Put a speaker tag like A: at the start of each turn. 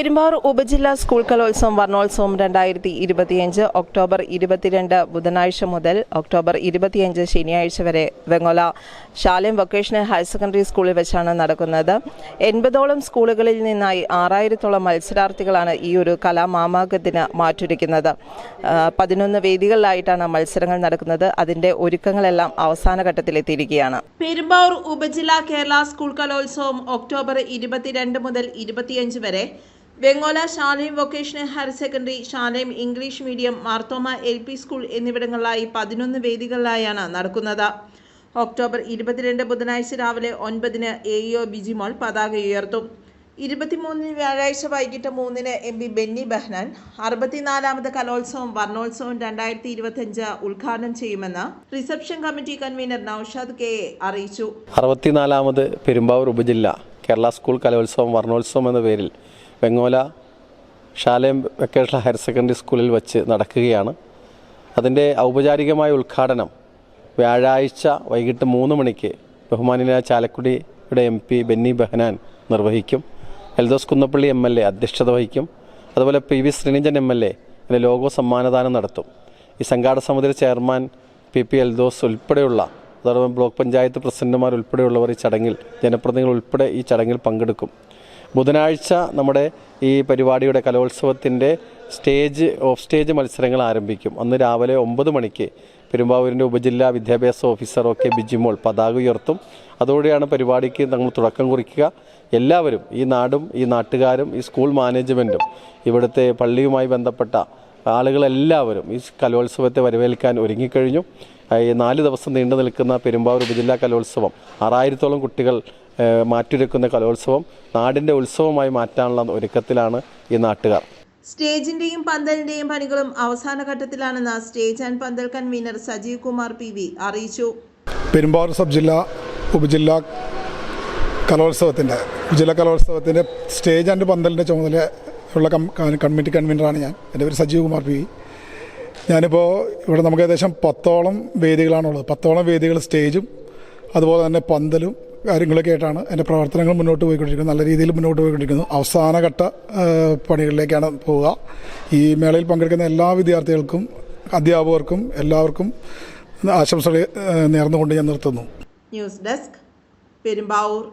A: പെരുമ്പാവൂർ ഉപജില്ലാ സ്കൂൾ കലോത്സവം വർണോത്സവം രണ്ടായിരത്തി ഇരുപത്തിയഞ്ച് ഒക്ടോബർ ഇരുപത്തിരണ്ട് ബുധനാഴ്ച മുതൽ ഒക്ടോബർ ഇരുപത്തിയഞ്ച് ശനിയാഴ്ച വരെ Vengola Shalom vocational higher secondary സ്കൂളിൽ വെച്ചാണ് നടക്കുന്നത്. എൺപതോളം സ്കൂളുകളിൽ നിന്നായി ആറായിരത്തോളം മത്സരാർത്ഥികളാണ് ഈ ഒരു കലാമാമാകത്തിന് മാറ്റുരയ്ക്കുന്നത്. പതിനൊന്ന് വേദികളിലായിട്ടാണ് മത്സരങ്ങൾ നടക്കുന്നത്. അതിന്റെ ഒരുക്കങ്ങളെല്ലാം അവസാന ഘട്ടത്തിലെത്തിയിരിക്കുകയാണ് പെരുമ്പാവൂർ ഉപജില്ലാ കേരള സ്കൂൾ കലോത്സവം ഒക്ടോബർ ഇരുപത്തിരണ്ട് മുതൽ ഇരുപത്തിയഞ്ച് വരെ വെങ്ങോല ശാലയും vocational higher secondary ശാലയും English medium Marthoma L P school എന്നിവിടങ്ങളിലായി പതിനൊന്ന് വേദികളിലായാണ് നടക്കുന്നത്. ഒക്ടോബർ ഇരുപത്തിരണ്ട് ബുധനാഴ്ച രാവിലെ ഒൻപതിന് എ ഇഒ ബിജിമോൾ പതാക ഉയർത്തും. ഇരുപത്തിമൂന്നിന് വ്യാഴാഴ്ച വൈകിട്ട് മൂന്നിന് എം പി ബെന്നി ബെഹ്നാൻ അറുപത്തിനാലാമത് കലോത്സവം വർണോത്സവം രണ്ടായിരത്തി ഇരുപത്തിയഞ്ച് ഉദ്ഘാടനം ചെയ്യുമെന്ന് reception committee convener Noushad K A അറിയിച്ചു.
B: അറുപത്തിനാലാമത് പെരുമ്പാവൂർ ഉപജില്ല കേരള സ്കൂൾ കലോത്സവം വർണോത്സവം എന്ന പേരിൽ വെങ്ങോല ഷാലയം വെക്കേഷണൽ ഹയർ സെക്കൻഡറി സ്കൂളിൽ വച്ച് നടക്കുകയാണ്. അതിന്റെ ഔപചാരികമായ ഉദ്ഘാടനം വ്യാഴാഴ്ച വൈകിട്ട് മൂന്ന് മണിക്ക് ബഹുമാനിയായ ചാലക്കുടിയുടെ എം പി ബെന്നി ബെഹനാൻ നിർവഹിക്കും. Eldhose Kunnappilly M L A അധ്യക്ഷത വഹിക്കും. അതുപോലെ P V Sreenijan M L A ഇതിന്റെ ലോഗോ സമ്മാനദാനം നടത്തും. ഈ സംഘാടക സമിതിയുടെ ചെയർമാൻ പി പി എൽദോസ് ഉൾപ്പെടെയുള്ള അതോടൊപ്പം ബ്ലോക്ക് പഞ്ചായത്ത് പ്രസിഡന്റുമാർ ഉൾപ്പെടെയുള്ളവർ ഈ ചടങ്ങിൽ ജനപ്രതിനിധികൾ ഉൾപ്പെടെ ഈ ചടങ്ങിൽ പങ്കെടുക്കും. ബുധനാഴ്ച നമ്മുടെ ഈ പരിപാടിയുടെ കലോത്സവത്തിന്റെ സ്റ്റേജ് ഓഫ് സ്റ്റേജ് മത്സരങ്ങൾ ആരംഭിക്കും. അന്ന് രാവിലെ ഒമ്പത് മണിക്ക് പെരുമ്പാവൂരിന്റെ ഉപജില്ലാ വിദ്യാഭ്യാസ ഓഫീസർ ഒ കെ ബിജിമോൾ പതാക ഉയർത്തും. അതോടെയാണ് പരിപാടിക്ക് നമ്മൾ തുടക്കം കുറിക്കുക. എല്ലാവരും ഈ നാടും ഈ നാട്ടുകാരും ഈ സ്കൂൾ മാനേജ്മെന്റും ഇവിടുത്തെ പള്ളിയുമായി ബന്ധപ്പെട്ട ആളുകളെല്ലാവരും ഈ കലോത്സവത്തെ വരവേൽക്കാൻ ഒരുങ്ങിക്കഴിഞ്ഞു. ഈ നാല് ദിവസം നീണ്ടു നിൽക്കുന്ന പെരുമ്പാവൂർ ഉപജില്ലാ കലോത്സവം ആറായിരത്തോളം കുട്ടികൾ മാറ്റുരക്കുന്ന കലോത്സവം നാടിന്റെ ഉത്സവമായി മാറ്റാനുള്ള ഒരുക്കത്തിലാണ് ഈ നാട്ടുകാർ.
A: സ്റ്റേജിന്റെയും പന്തലിന്റെയും പണികളും അവസാന ഘട്ടത്തിലാണെന്ന് സ്റ്റേജ് ആൻഡ് പന്തൽ convener Sajeev Kumar P V അറിയിച്ചു.
C: പെരുമ്പാവൂർ സബ് ജില്ലാ ഉപജില്ലാ കലോത്സവത്തിന്റെ ഉപജില്ലാ കലോത്സവത്തിന്റെ സ്റ്റേജ് ആൻഡ് പന്തലിന്റെ ചുമതല ഉള്ള കമ്മിറ്റി കൺവീനറാണ് ഞാൻ. എന്റെ പേര് സജീവ് കുമാർ പി. ഞാനിപ്പോൾ ഇവിടെ നമുക്ക് ഏകദേശം പത്തോളം വേദികളാണുള്ളത്. പത്തോളം വേദികൾ സ്റ്റേജും അതുപോലെ തന്നെ പന്തലും കാര്യങ്ങളൊക്കെ ആയിട്ടാണ് എന്റെ പ്രവർത്തനങ്ങൾ മുന്നോട്ട് പോയിക്കൊണ്ടിരിക്കുന്നത്. നല്ല രീതിയിൽ മുന്നോട്ട് പോയിക്കൊണ്ടിരിക്കുന്നു. അവസാനഘട്ട പണികളിലേക്കാണ് പോവുക. ഈ മേളയിൽ പങ്കെടുക്കുന്ന എല്ലാ വിദ്യാർത്ഥികൾക്കും അധ്യാപകർക്കും എല്ലാവർക്കും ആശംസകൾ നേർന്നുകൊണ്ട് ഞാൻ നിർത്തുന്നു.
A: News desk Perumbavoor.